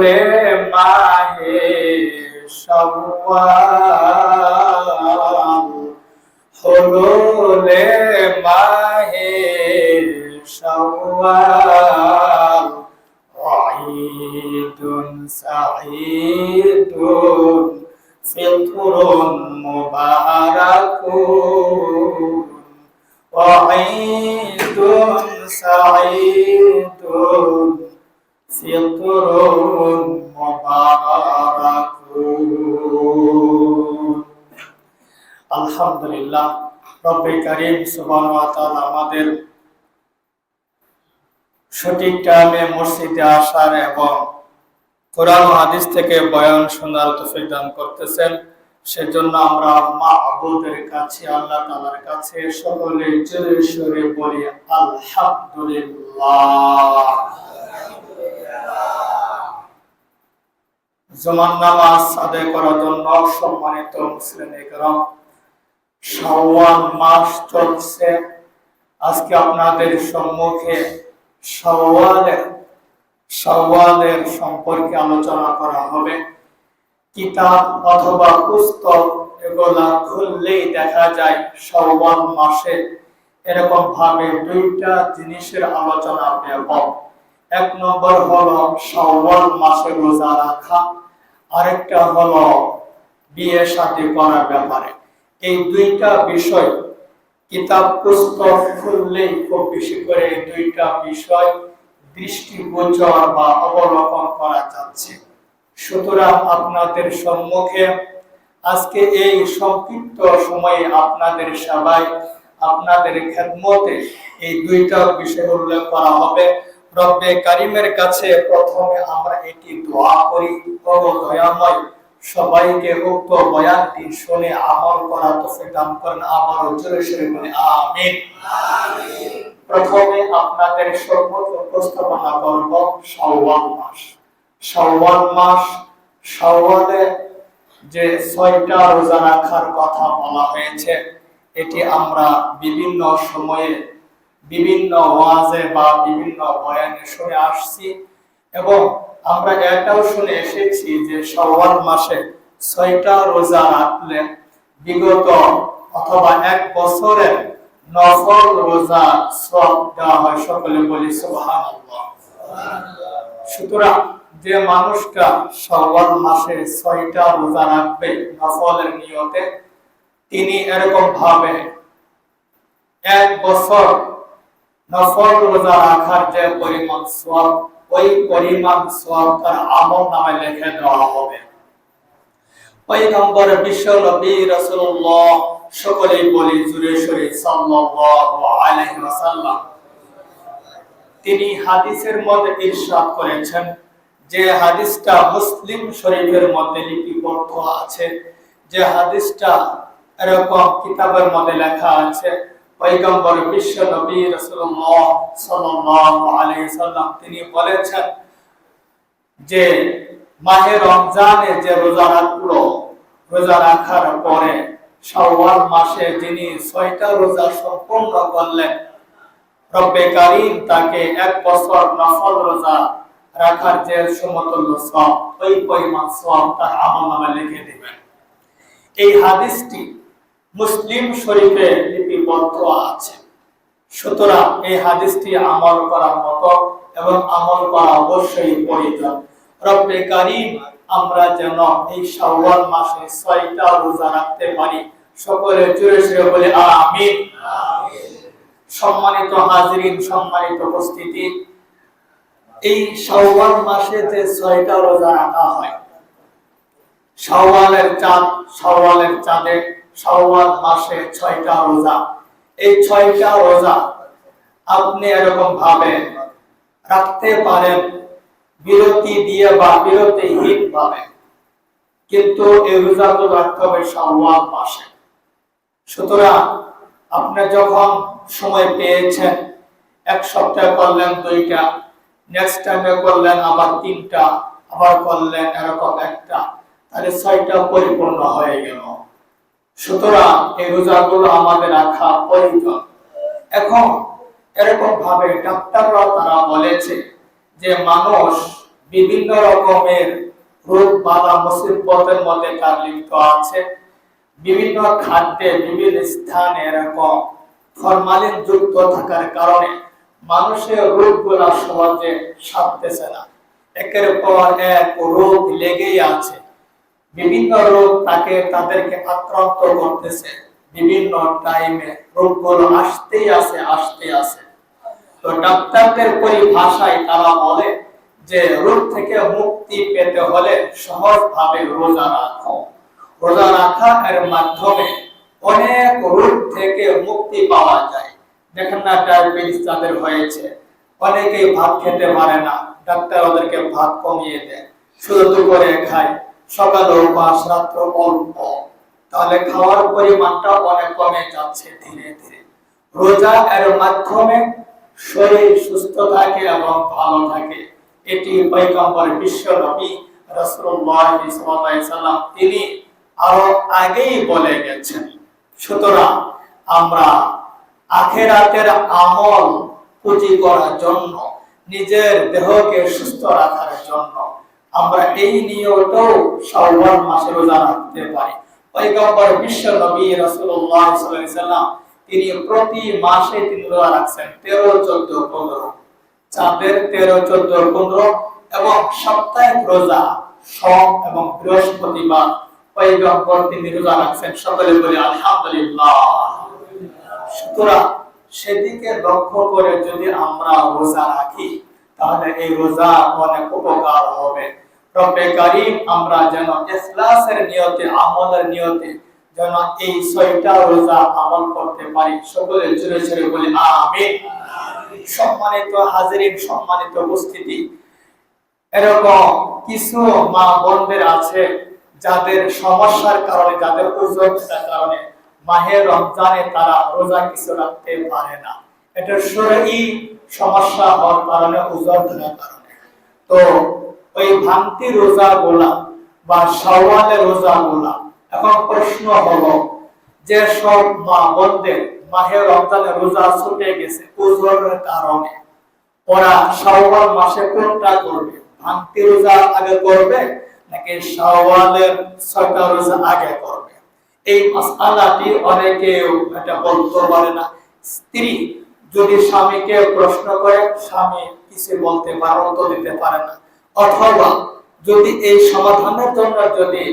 রে মাহে সওয়াল। সঠিক টাইমে মসজিদে আসার এবং কোরআন হাদিস থেকে বয়ান শোনার তৌফিক দান করতেছেন। সেজন্য আমরা মাহবুদের কাছে, আল্লাহ তাআলার কাছে সকলে জোরে সোরে বলি, আলহামদুলিল্লাহ। জমান নামাজ আদায় করার জন্য সম্মানিত মুসলিম একরম, শাওয়াল মাস চলছে। আজকে আপনাদের সম্মুখে শাওয়ালের শাওয়ালের সম্পর্কে আলোচনা করা হবে। কিতাব অথবা পুস্তক এগুলা খুললেই দেখা যায় শাওয়াল মাসে এরকম ভাবে দুইটা জিনিসের আলোচনা ব্যাপক। এক নম্বর হলো শাওয়াল মাসে রোজা রাখা, আরেকটা হলো বিয়ে শাদী করার ব্যাপারে। এই দুইটা বিষয় কিতাব পুস্তক খুললেই খুব বেশি করে দুইটা বিষয় দৃষ্টিগোচর বা অবলোকন করা যাচ্ছে। সুতরাং আপনাদের সম্মুখে আজকে এই সংক্ষিপ্ত সময়ে আপনাদের সবাই আপনাদের খেদমতে এই দুইটা বিষয় উল্লেখ করা হবে। রব্বে কারিমের কাছে প্রথমে আমরা এটি দোয়া করি দয়াময়। সবাইকে উক্ত বয়ানটি শুনে আমল করা তৌফিক দান করেন। আবার জোরে সরে বলে আমিন। প্রথমে আপনাদের সম্মুখে উপস্থাপনা করব শাওয়াল মাস। শাওয়াল মাস শাওয়ালে যে ছয়টা রোজা রাখার কথা বলা হয়েছে এটি আমরা বিভিন্ন সময়ে বিভিন্ন ওয়াজে বা বিভিন্ন বয়ানে শুনে আসছি এবং আমরা এটাও শুনে এসেছি যে শাওয়াল মাসে ছয়টা রোজা রাখলে বিগত অথবা এক বছরের নফল রোজা সব দেওয়া হয় সকলে বলি সুবহানাল্লাহ। সুতরাং যে মানুষটা শাওয়াল মাসে ছয়টা রোজা রাখবে নফলের নিয়তে, তিনি এরকম ভাবে এক বছর নফল রোজা রাখার যে পরিমাণ সওয়াব ওই পরিমাণ সওয়াব তার আমল নামে লিখে দেওয়া হবে। পয়গম্বর বিশ্ব নবী রাসূলুল্লাহ, সকলেই বলি জুরে সরে সাল্লাল্লাহু আলাইহি ওয়াসাল্লাম। তিনি হাদিসের মধ্যে ইরশাদ করেছেন যে হাদিসটা মুসলিম শরীফের মধ্যে লিপিবদ্ধ আছে, যে হাদিসটা এরকম কিতাবের মধ্যে লেখা আছে। পয়গম্বর বিশ্ব নবী রাসূলুল্লাহ সাল্লাল্লাহু আলাইহি সাল্লাম, তিনি বলেছেন যে মাহে রমজানে যে রোজা রাখল রোজা রাখার পরে শাওয়াল মাসে যিনি ছয়টা রোজা সম্পূর্ণ করলেন, রব্বে তাকে এক বছর নফল রোজা রাখার যে সমতুল্য সব ওই পরিমাণ সব তার লিখে দিবেন। এই হাদিসটি মুসলিম শরীফে লিপিবদ্ধ আছে। সুতরাং এই হাদিসটি আমল করার মতো এবং আমল করা অবশ্যই প্রয়োজন। রব্বে কারিম, আমরা যেন এই শাওয়াল মাসে ছয়টা রোজা রাখতে পারি। সকলে জোরে জোরে বলে, আমিন। সম্মানিত হাজিরিন, সম্মানিত উপস্থিতি। এই শাওয়াল মাসে যে ছয়টা রোজা রাখা হয়, শাওয়ালের চাঁদ, শাওয়ালের চাঁদে শাওয়াল মাসে ছয়টা রোজা। এই ছয়টা রোজা আপনি এরকম ভাবে রাখতে পারেন, বিরতি দিয়ে বা বিরতিহীন ভাবে। কিন্তু এই রোজাগুলো রাখতে হবে শাওয়াল মাসে। সুতরাং আপনি যখন সময় পেয়েছেন, এক সপ্তাহ করলেন দুইটা নেক্সট টাইমে করলেন আবার তিনটা, আবার করলেন এরকম একটা, তাহলে ছয়টা পরিপূর্ণ হয়ে গেল। সুতরাং এই রোজাগুলো আমাদের রাখা প্রয়োজন। এখন এরকম ভাবে ডাক্তাররা তারা বলেছে যে মানুষ বিভিন্ন রকমের রোগ বাধা মুসিবতের মধ্যে তার লিপ্ত আছে। বিভিন্ন খাদ্যে বিভিন্ন স্থানে এরকম ফরমালিন যুক্ত থাকার কারণে মানুষের রোগ রোগগুলা সহজে সারতেছে না। একের পর এক রোগ লেগেই আছে। বিভিন্ন রোগ তাকে তাদেরকে আক্রান্ত করতেছে। বিভিন্ন টাইমে রোগগুলো আসতেই আছে আসতেই আছে। তো ডাক্তারদের পরিভাষায় তারা বলে যে, রোগ থেকে মুক্তি পেতে হলে সহজভাবে রোজা রাখো। রোজা রাখা এর মাধ্যমে অনেক রোগ থেকে মুক্তি পাওয়া যায়। দেখেন না, ডায়াবেটিস তাদের হয়েছে, অনেকেই ভাত খেতে পারে না। ডাক্তার ওদেরকে ভাত কমিয়ে দেয়। শুধু দুপুরে খায়। সকালে উপাস, রাত্র অল্প। তাহলে খাওয়ার পরিমাণটা অনেক কমে যাচ্ছে ধীরে ধীরে। রোজা এর মাধ্যমে শরীর সুস্থ থাকে এবং ভালো থাকে। এটি তিনি আরও আগেই বলে গেছেন। সুতরাং আমরা আখেরাতের আমল পুঁজি করার জন্য, নিজের দেহকে সুস্থ রাখার জন্য আমরা এই নিয়তও শাওয়াল মাসে রোজা রাখতে পারি। পয়গম্বর বিশ্ব নবী রাসূলুল্লাহ সাল্লাল্লাহু আলাইহি তিনি প্রতি মাসে তিনি রোজা রাখছেন 13 14 15 চাঁদের 13 14 15 এবং সাপ্তাহিক রোজা সোম এবং বৃহস্পতিবার। পয়গম্বর তিনি রোজা রাখছেন, সকলে বলে আলহামদুলিল্লাহ। সুতরাং সেদিকে লক্ষ্য করে যদি আমরা রোজা রাখি তাহলে এই রোজা অনেক উপকার হবে। রব্বে আমরা যেন ইখলাসের নিয়তে, আমলের নিয়তে যেন এই ছয়টা রোজা আমল করতে পারি। সকলে জোরে জোরে বলি, আমিন। সম্মানিত হাজিরিন, সম্মানিত উপস্থিতি। এরকম কিছু মা বোনদের আছে, যাদের সমস্যার কারণে, যাদের কারণে মাহে রমজানে তারা রোজা কিছু রাখতে পারে না। এটা শরীরই সমস্যা হওয়ার কারণে ওজন থাকার কারণে। তো ওই ভান্তি রোজা গোলা বা সওয়ালের রোজা গোলা এখন প্রশ্ন হলো, যে সব মা বোনদের মাহে রমজানের রোজা ছুটে গেছে ওজনের কারণে, ওরা শাওয়াল মাসে কোনটা করবে? ভাঙতি রোজা আগে করবে, নাকি শাওয়ালের ছয়টা রোজা আগে করবে? এই মাসআলাটি অনেকে এটা বলতে পারে না। স্ত্রী যদি স্বামীকে প্রশ্ন করে, স্বামী কিছু বলতে পারে উত্তর দিতে পারে না। অথবা যদি এই সমাধানের জন্য যদি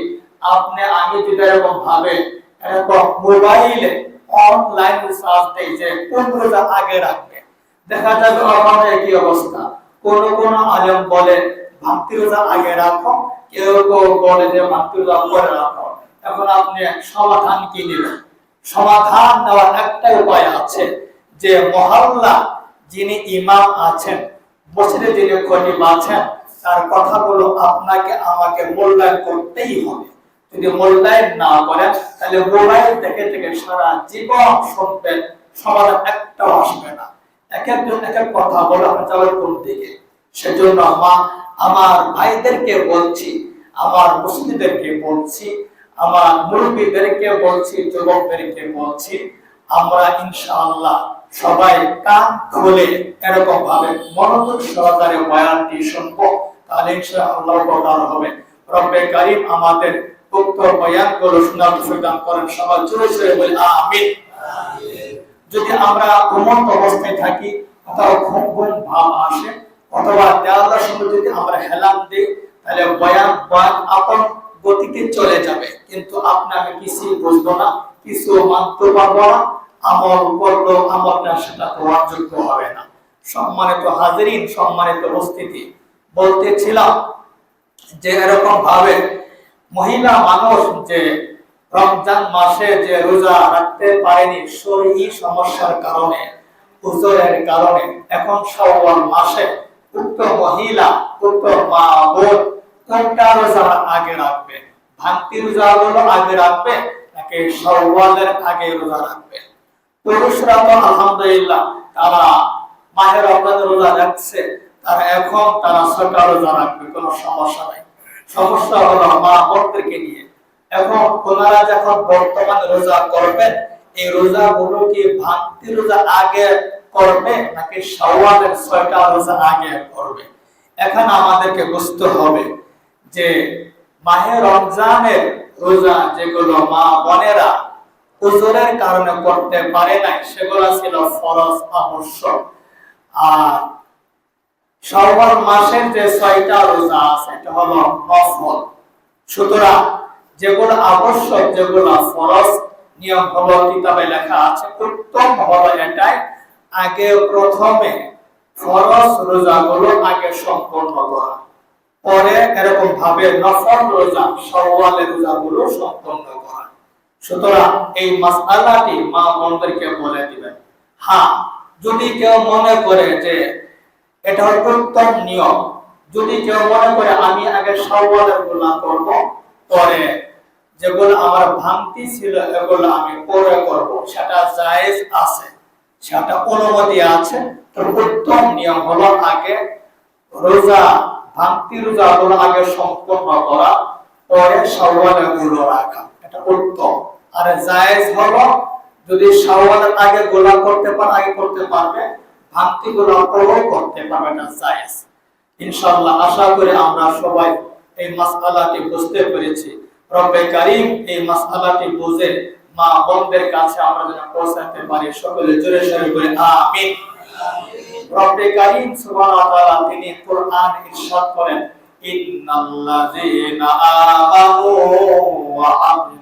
আপনি আমি যদি এরকম ভাবে মোবাইলে অনলাইন সার্চ দেই যে কোন আগে রাখবে দেখা যাবে আমাদের কি অবস্থা। কোন কোন আলেম বলে ভান্তি রোজা আগে রাখো। কেউ কেউ বলে যে ভান্তি রোজা পরে রাখো। এখন আপনি সমাধান কি নেবেন? সমাধান দেওয়ার একটা উপায় আছে। যে মহল্লা যিনি ইমাম আছেন, মসজিদে যিনি খতিব আছেন, তার কথাগুলো আপনাকে, আমাকে মূল্যায়ন করতেই হবে। যদি মূল্যায়ন না করেন, তাহলে মোবাইল থেকে থেকে সারা জীবন শুনবেন, সমাধান আসবে না। এক একজন এক এক কথা বলে আপনি যাবেন কোন দিকে? সেজন্য মা আমার ভাইদেরকে বলছি, আমার মুসলিমদেরকে বলছি, আমার মুরব্বীদেরকে বলছি, যুবকদেরকে বলছি, আমরা ইনশাআল্লাহ সবাই কান খুলে এরকম ভাবে মনোযোগ সহকারে বয়ানটি শুনব, তাহলে ইনশাআল্লাহ উপকার হবে। রব্বে কারিম আমাদের উক্ত বয়ানগুলো শোনার সুবিধান করেন। সবাই জোরে জোরে বলি, আমিন। যদি আমরা ঘুমন্ত অবস্থায় থাকি, অথবা ঘুম ঘুম ভাব আসে, অথবা দেওয়ালার সঙ্গে যদি আমরা হেলান দিই, তাহলে বয়ান বয়ান আপন গতিতে চলে যাবে। কিন্তু আপনি আমি কিছুই বুঝব না কিছু মানতে পারব না। আমল করল, আমলটা সেটা গ্রহণযোগ্য হবে না। সম্মানিত হাজিরিন, সম্মানিত উপস্থিতি। বলতেছিলাম যে এরকম ভাবে মহিলা মানুষ যে রমজান মাসে যে রোজা রাখতে পারেনি শরীরী সমস্যার কারণে উজরের কারণে, এখন শাওয়াল মাসে উক্ত মহিলা, উক্ত মা বোন কোনটা রোজা আগে রাখবে? ভান্তি রোজা গুলো আগে রাখবে নাকি শাওয়ালের আগে রোজা রাখবে? পুরুষরা তো আলহামদুলিল্লাহ, তারা মাহের রোজা রাখছে, তারা এখন তারা রোজা রাখবে সমস্যা নাই। সমস্যা হলো মা নিয়ে। এখন ওনারা যখন রোজা করবেন এই রোজা গুলো কি রোজা আগে করবে, নাকি শাওয়ালের ছয়টা রোজা আগে করবে? এখানে আমাদেরকে বুঝতে হবে যে মাহে রমজানের রোজা যেগুলো মা বোনেরা উজুরের কারণে করতে পারে নাই, সেগুলো ছিল ফরজ আবশ্যক। আর শাওয়াল মাসের যে ছয়টা রোজা আছে, এটা হলো নফল সুতরাং যেগুলো আবশ্যক, যেগুলো ফরজ, নিয়ম হলো কিতাবে লেখা আছে, উত্তম হলো এটাই, আগে প্রথমে ফরজ রোজাগুলো আগে সম্পন্ন করা। পরে এরকম ভাবে নফল রোজা সওয়ালের রোজাগুলো সম্পন্ন করা। সুতরাং এই মাসআলাটি মা বোনদেরকে বলে দিবেন। হ্যাঁ যদি কেউ মনে করে যে এটা হলো উত্তম নিয়ম, যদি কেউ মনে করে আমি আগে সওয়ালেরগুলা করব, পরে যেগুলো আমার ভাঙতি ছিল এগুলো আমি পরে করব, সেটা জায়েজ আছে, সেটা অনুমতি আছে। তো উত্তম নিয়ম হলো আগে রোজা, ভাঙতি রোজা গুলো আগে সম্পন্ন করা, পরে সওয়ালেরগুলো রাখা। এটা উত্তম। আর জায়েজ হলো যদি সওয়ালের আগে গোলা করতে পারে, আগে করতে পারবে। ভাঙতি গোলা পরেও করতে পারবে না, জায়েজ। ইনশাআল্লাহ, আশা করি আমরা সবাই এই মাসআলাটি বুঝতে পেরেছি। রব্বে কারীম এই মাসআলাটি বুঝে মা বোনদের কাছে আমরা যেন পৌঁছাতে পারি। সকলে জোরে সোরে বলে, আমিন। রব্বে কারীম সুবহানাহু ওয়া তাআলা তিনি কোরআন ইরশাদ করেন, ইন্নাল্লাযীনা আমানু ওয়া আমিলুস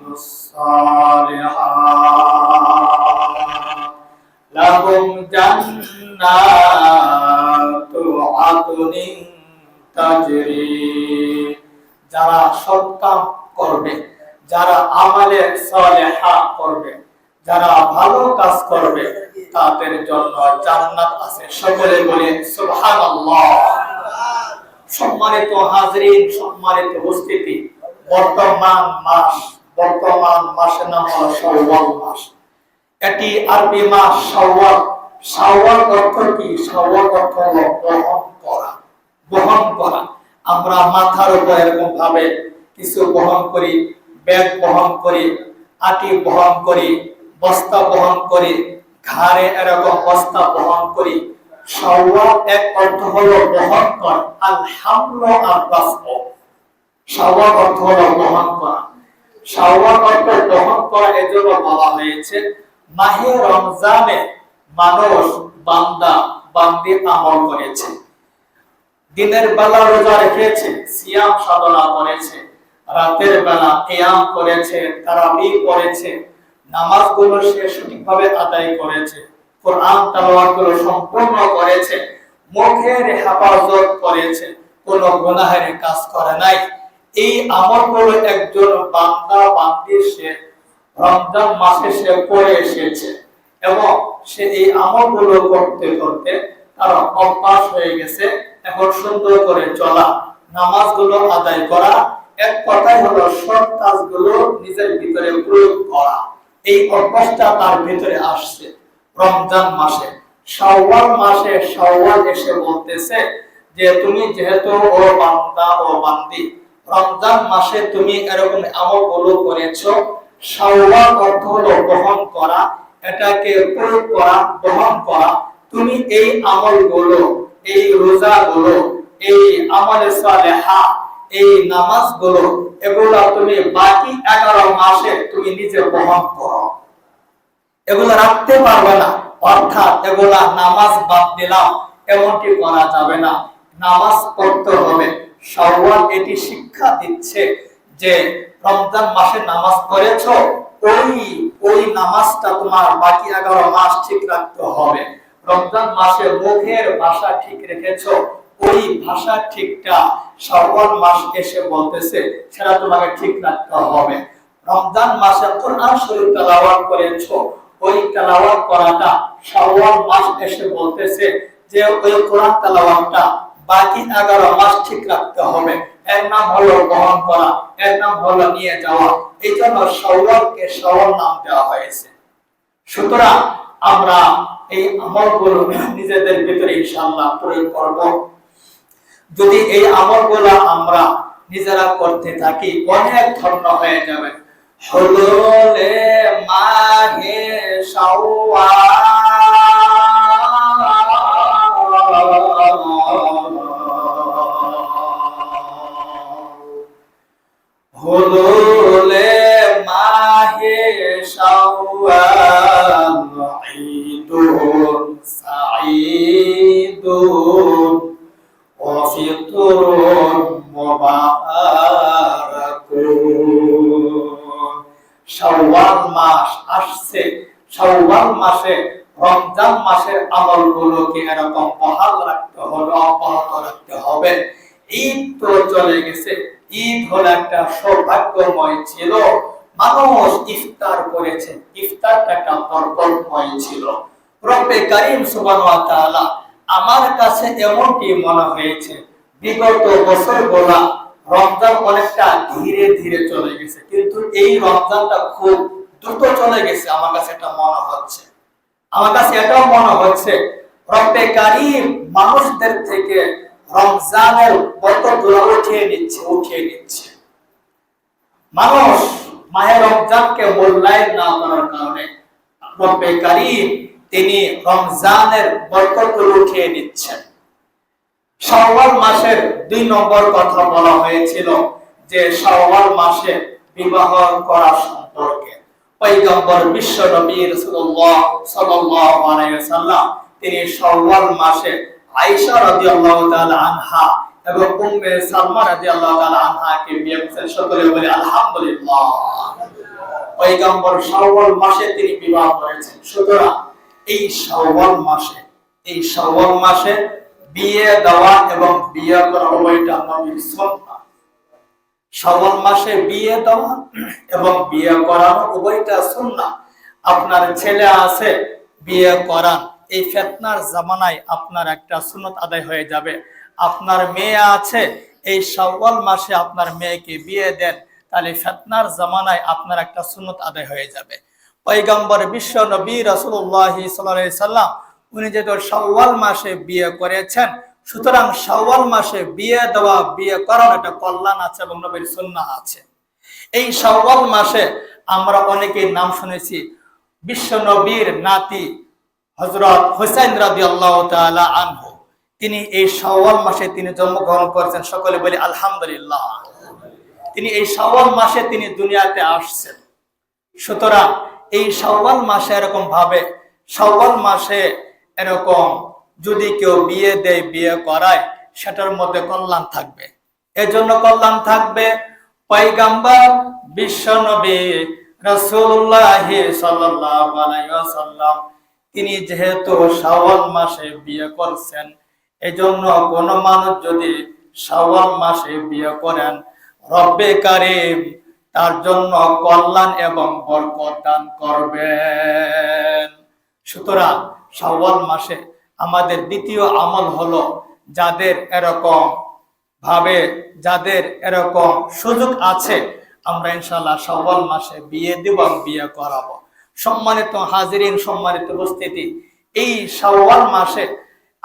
যারা সৎ কাম করবে, যারা আমালে করবে, যারা ভালো কাজ করবে, তাদের জন্য জান্নাত আছে। সকলে বলে, সুবহানাল্লাহ। সম্মানিত হাজরিন, সম্মানিত উপস্থিতি, বর্তমান মাস। বর্তমান মাসের নাম হলো শাওয়াল মাস। এটি আরবি মাস শাওয়াল। শাওয়াল অর্থ কি? শাওয়াল অর্থ হলো বহন করা। বহন করা। আমরা মাথার উপর এরকম ভাবে কিছু বহন করি, ব্যাগ বহন করি, আটি বহন করি, বস্তা বহন করি, ঘাড়ে এরকম বস্তা বহন করি। শাওয়াল এক অর্থ হলো বহন করা। আল হামল আর রাফ শাওয়াল অর্থ হলো বহন করা। শাওয়াল আমল করেছে। দিনের বেলা রোজা রেখেছে, সিয়াম সাধনা করেছে, রাতের বেলা করেছে, তারাবি করেছে, নামাজগুলো সে সঠিকভাবে আদায় করেছে, কোরআন তেলাওয়াতগুলো সম্পূর্ণ করেছে, মুখের হেফাজত করেছে, কোন গুনাহের কাজ করে নাই। এই আমলগুলো একজন বান্দা বান্দি সে রমজান মাসে সে করে এসেছে এবং সে এই করতে করতে তার অভ্যাস হয়ে গেছে। এখন সুন্দর করে চলা, নামাজগুলো আদায় করা, এক কথাই হলো সৎ কাজগুলো নিজের ভিতরে প্রয়োগ করা। এই অভ্যাসটা তার ভিতরে আসছে রমজান মাসে। শাওয়াল মাসে শাওয়াল এসে বলতেছে যে, তুমি যেহেতু ও বান্দা ও বান্দি রমজান মাসে তুমি এরকম আমলগুলো করেছ, শাওয়াল অর্থ হলো বহন করা, এটাকে প্রয়োগ করা, বহন করা। তুমি এই আমলগুলো এই রোজাগুলো এই আমলে সালেহা, এই নামাজগুলো এগুলো তুমি বাকি এগারো মাসে তুমি নিজে বহন করো। এগুলো রাখতে পারবে না, অর্থাৎ এগুলা নামাজ বাদ দিলাম, এমনটি করা যাবে না। নামাজ পড়তে হবে। সওয়াল এটি শিক্ষা দিচ্ছে যে রমজান মাসে নামাজ পড়েছো, ওই ওই নামাজটা তোমার বাকি এগারো মাস ঠিক রাখতে হবে। রমজান মাসে মুখের ভাষা ঠিক রেখেছো, ওই ভাষা ঠিকটা সওয়াল মাস এসে বলতেছে, সেটা তোমাকে ঠিক রাখতে হবে। রমজান মাসে কোরআন শরীফ তেলাওয়াত করেছ, ওই তেলাওয়াত করাটা শাওয়াল মাস এসে বলতেছে যে ওই কোরআন তেলাওয়াতটা বাকি এগারো মাস ঠিক রাখতে হবে। এর নাম হলো বহন করা, এর নাম হলো নিয়ে যাওয়া। এই জন্য শাওয়ালকে শাওয়াল নাম দেওয়া হয়েছে। সুতরাং আমরা এই আমলগুলো নিজেদের ভিতরে ইনশাআল্লাহ প্রয়োগ করব। যদি এই আমলগুলো আমরা নিজেরা করতে থাকি, অনেক ধন্য হয়ে যাবে। হলুলে মাহে শাওয়াল। ইফতার করেছে। একটা বরকতময় ছিল রব্বে কারিম সুবহানাহু ওয়া তাআলা আমার কাছে এমনটি মনে হয়েছে। বিগত বছরগুলা রমজান অনেকটা ধীরে ধীরে চলে গেছে, কিন্তু এই রমজানটা খুব দ্রুত চলে গেছে আমার কাছে এটা মনে হচ্ছে। আমার কাছে এটাও মনে হচ্ছে, রব্বে কারিম মানুষদের থেকে রমজানের বরকতগুলো উঠিয়ে নিচ্ছে উঠিয়ে নিচ্ছে। মানুষ মাহে রমজানকে মূল্যায়ন না করার কারণে রব্বে কারিম তিনি রমজানের বরকতগুলো উঠিয়ে নিচ্ছেন। শাওয়াল মাসের দুই নম্বর কথা বলা হয়েছিল যে শাওয়াল মাসে বিবাহ করা সম্পর্কে। পয়গম্বর বিশ্ব নবী রাসূলুল্লাহ সাল্লাল্লাহু আলাইহি ওয়াসাল্লাম তিনি শাওয়াল মাসে আয়েশা রাদিয়াল্লাহু তাআলা আনহা এবং উম্মে সালমা রাদিয়াল্লাহু তাআলা আনহাকে বিয়ে করেছেন সকলে বলে আলহামদুলিল্লাহ। পয়গম্বর শাওয়াল মাসে তিনি বিবাহ করেছেন। সুতরাং এই শাওয়াল মাসে, এই শাওয়াল মাসে বিয়ে দেওয়া এবং বিয়ে করা উভয়টা নবীর সুন্নাহ শাওয়াল মাসে বিয়ে দেওয়া এবং বিয়ে করানো উভয়টা সুন্নাহ আপনার ছেলে আছে, বিয়ে করান। এই ফেতনার জামানায় আপনার একটা সুন্নত আদায় হয়ে যাবে। আপনার মেয়ে আছে, এই শাওয়াল মাসে আপনার মেয়েকে বিয়ে দেন, তাহলে ফেতনার জামানায় আপনার একটা সুন্নত আদায় হয়ে যাবে। পৈগম্বর বিশ্ব নবী আলাইহি সাল্লাম, উনি যেহেতু শাওয়াল মাসে বিয়ে করেছেন, সুতরাং শাওয়াল মাসে বিয়ে দেওয়া, বিয়ে করার একটা কল্যাণ আছে এবং নবীর সুন্নাহ আছে। এই শাওয়াল মাসে আমরা অনেকের নাম শুনেছি, বিশ্ব নবীর নাতি হজরত হুসাইন রাদিয়াল্লাহু তাআলা আনহু। তিনি এই শাওয়াল মাসে তিনি জন্মগ্রহণ করেছেন। সকলে বলি আলহামদুলিল্লাহ। তিনি এই শাওয়াল মাসে তিনি দুনিয়াতে আসছেন। সুতরাং এই শাওয়াল মাসে এরকম ভাবে, শাওয়াল মাসে এরকম যদি কেউ বিয়ে দেয়, বিয়ে করায়, সেটার মধ্যে কল্যাণ থাকবে। এজন্য কল্যাণ থাকবে পয়গাম্বর বিশ্ব নবী আলাইহি ওয়াসাল্লাম। তিনি যেহেতু শাওয়াল মাসে বিয়ে করছেন এজন্য কোন মানুষ যদি শাওয়াল মাসে বিয়ে করেন, রব্বে কারিম তার জন্য কল্যাণ এবং বরকত দান করবেন। সুতরাং শাওয়াল মাসে আমাদের দ্বিতীয় আমল হলো যাদের এরকম ভাবে, যাদের এরকম সুযোগ আছে, আমরা ইনশাল্লাহ শাওয়াল মাসে বিয়ে দিব বিয়ে করাবো। সম্মানিত হাজিরিন, সম্মানিত উপস্থিতি, এই শাওয়াল মাসে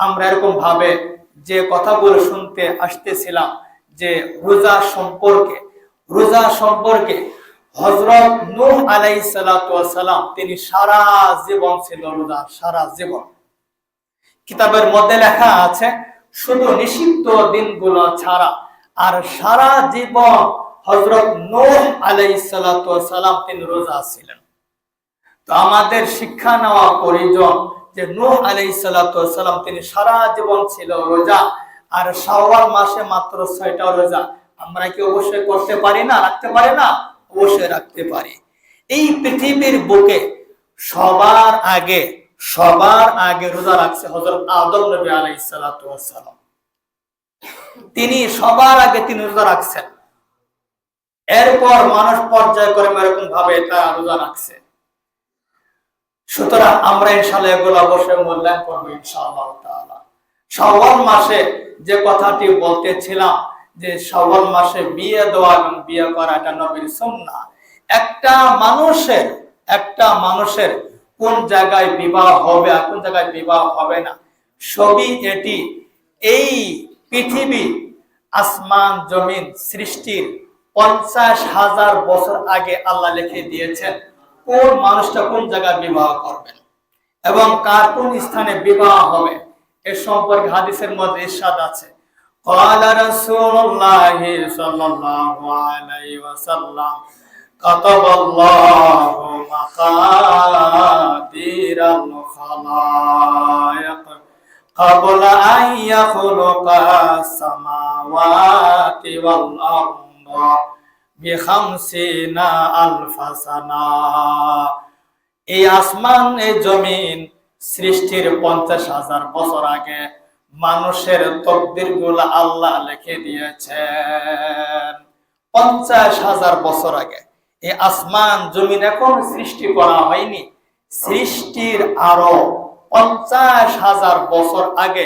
আমরা এরকম ভাবে যে কথাগুলো শুনতে আসতেছিলাম, যে রোজা সম্পর্কে রোজা সম্পর্কে হজরত নূহ আলাই সালাম, তিনি সারা জীবন ছিল রোজা, সারা জীবন। কিতাবের মধ্যে লেখা আছে, শুধু নিষিদ্ধ দিনগুলো ছাড়া আর সারা জীবন হজরত নূহ আলাই সালাম তিনি রোজা ছিলেন। তো আমাদের শিক্ষা নেওয়া প্রয়োজন যে নূহ আলাই সালাম তিনি সারা জীবন ছিল রোজা। আর শাওয়াল মাসে মাত্র ছয়টা রোজা। আমরা কি অবশ্যই করতে পারি না, রাখতে পারি না? অবশ্যই রাখতে পারি। এই পৃথিবীর বুকে সবার আগে সবার আগে রোজা রাখছে হজরত আদম নবী আলাই সালাম। তিনি সবার আগে তিনি রোজা রাখছেন। এরপর মানুষ পর্যায় করে এরকম ভাবে তারা রোজা রাখছে। সুতরাং আমরা ইনশাল্লাহ এগুলো অবশ্যই মূল্যায়ন করব ইনশাআল্লাহ তাআলা। মাসে যে কথাটি বলতেছিলাম যে শাওয়াল মাসে বিয়ে দেওয়া এবং বিয়ে করা এটা নবীর সুন্নাহ। একটা মানুষের একটা মানুষের কোন জায়গায় বিবাহ হবে আর কোন জায়গায় বিবাহ হবে না। সবই এটি, এই পৃথিবী, আসমান, জমিন সৃষ্টির পঞ্চাশ হাজার বছর আগে আল্লাহ লিখে দিয়েছেন। কোন মানুষটা কোন জায়গায় বিবাহ করবেন এবং কার কোন স্থানে বিবাহ হবে এ সম্পর্কে হাদিসের মধ্যে ইরশাদ আছে قال رسول الله صلى الله عليه وسلم كتب الله مقادير الخلائق قبل أن يخلق السماوات والأرض বিহামসিনা আলফাসানা। এই আসমান, এই জমিন সৃষ্টির পঞ্চাশ হাজার বছর আগে মানুষের তকদিরগুলা আল্লাহ লিখে দিয়েছেন। পঞ্চাশ হাজার বছর আগে এই আসমান, জমিন এখন সৃষ্টি করা হয়নি। সৃষ্টির আরও পঞ্চাশ হাজার বছর আগে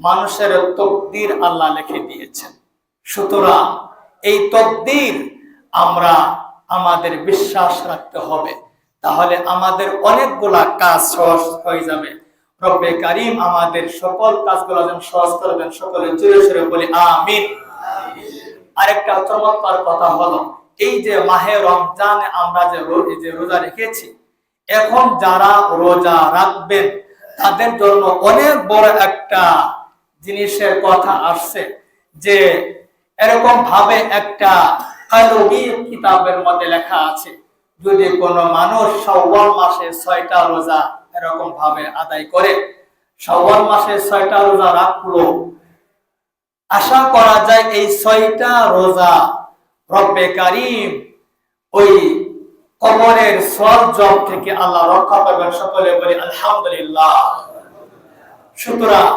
মানুষের তকদির আল্লাহ লিখে দিয়েছেন। সুতরাং এই তকদির আমরা আমাদের বিশ্বাস রাখতে হবে। তাহলে আমাদের অনেকগুলা কাজ সহজ হয়ে যাবে। রব্বে কারিম আমাদের সকল কাজগুলো যেন সহজ করে দেন, সকলে জোরে সরে বলি, আমিন। আরেকটা চমৎকার কথা হলো, এই যে মাহে রমজানে আমরা যে এই যে রোজা রেখেছি, এখন যারা রোজা রাখবেন, তাদের জন্য অনেক বড় একটা জিনিসের কথা আসছে যে এরকম ভাবে একটা কিতাবের মধ্যে লেখা আছে, যদি কোনো মানুষ শাওয়াল মাসে ছয়টা রোজা এরকম ভাবে আদায় করে, শাওয়াল মাসে ছয়টা রোজা রাখল, আশা করা যায় এই ছয়টা রোজা রব্বে কারিম ওই কবরের সব জব থেকে আল্লাহ রক্ষা করবেন। সকলে বলি আলহামদুলিল্লাহ। সুতরাং